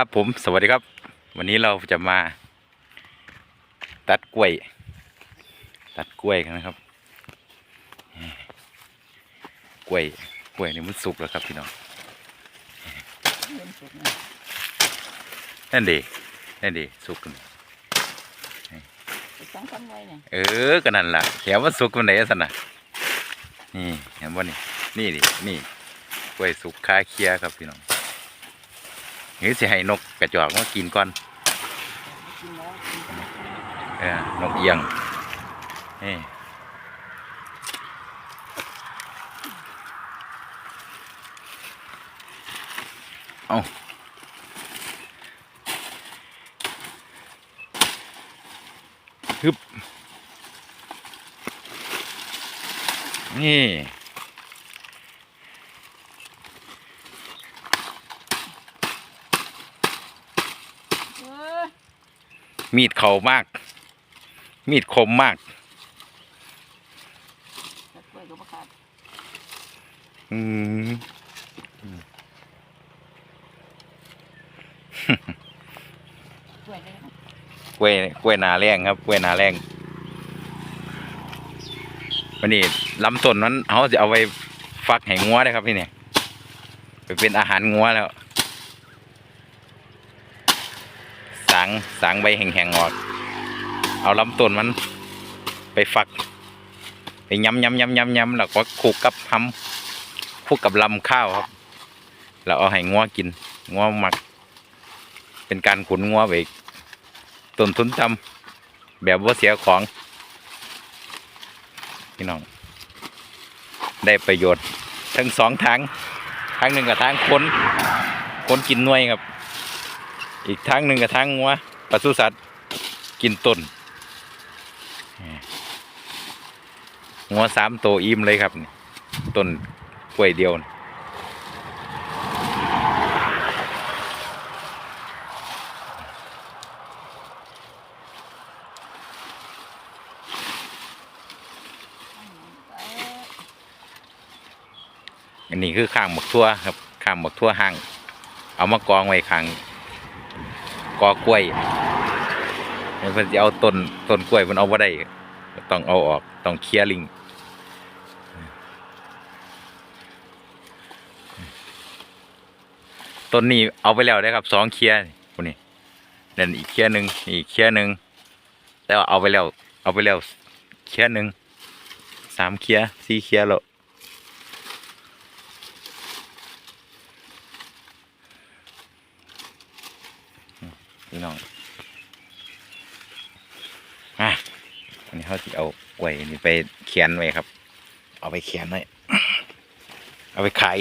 ครับผมสวัสดีครับ วันนี้เราจะมา ตัดกล้วย ตัดกล้วยกันนะครับ กล้วยกล้วยนี่มันสุกแล้วครับพี่น้องเริ่มสุกนะนั่นดีนั่นดีสุกกันอีกสองสามไว้เนี่ยเออก็นั่นล่ะเห็นว่าสุกมันไหนสันนะนี่เห็นว่านี่นี่ดินี่กล้วยสุกคาเคียครับพี่น้อง นี่สิให้นกกระจอกมากินก่อนนกเออนกเอียงนี่เอาฮึบนี่ เออ มีดเขามาก มีดคมมากแต่กล้วยก็บ่ขาดอืมกล้วยเลยนะกล้วยกล้วยนาแรงครับกล้วยนาแรงวันนี้ลำต้นนั้นเขาจะเอาไปฟักให้งัวได้ครับพี่เนี่ยไปเป็นอาหารงัวแล้ว สางสางใบแห้งๆออก เอาลำต้นมันไปฟัก ไปย้ำย้ำย้ำย้ำย้ำแล้วก็คลุกกับหำคลุกกับลำข้าวครับ แล้วเอาให้งัวกินงัวหมัก เป็นการขุนงัวไปต้นทุนจำแบบว่าเสียของ พี่น้อง ได้ประโยชน์ทั้งสองทางทางหนึ่งกับทางคนคนกินน่วยครับ อีกทางหนึ่งกับทางงัวปศุสัตว์กินต้นงัวสามตัวอิ่มเลยครับต้นกล้วยเดียวอันนี้คือข้างหมกทั่วครับข้างหมกทั่วห้าง เอามากองไว้ข้าง อกล้วยเพิ่นจะเอาต้นต้นกล้วยมันเอาไ่ได้ต้องเอาออกต้องเคลียร์ลิงต้นนี้เอาไปแล้วได้ครับสองเคลียร์คนนี้นั่นอีกเคลียร์หนึ่งอีกเคลียร์หนึ่งแต่ว่าเอาไปแล้วเอาไปแล้วเคลียร์หนึ่งสามเคลียร์สี่เคลียร์แล้ว พี่น้องอะอันนี้เขาจะเอาไว้นี่ไปเขียนไว้ครับ เอาไปเขียนไว้เอาไปขาย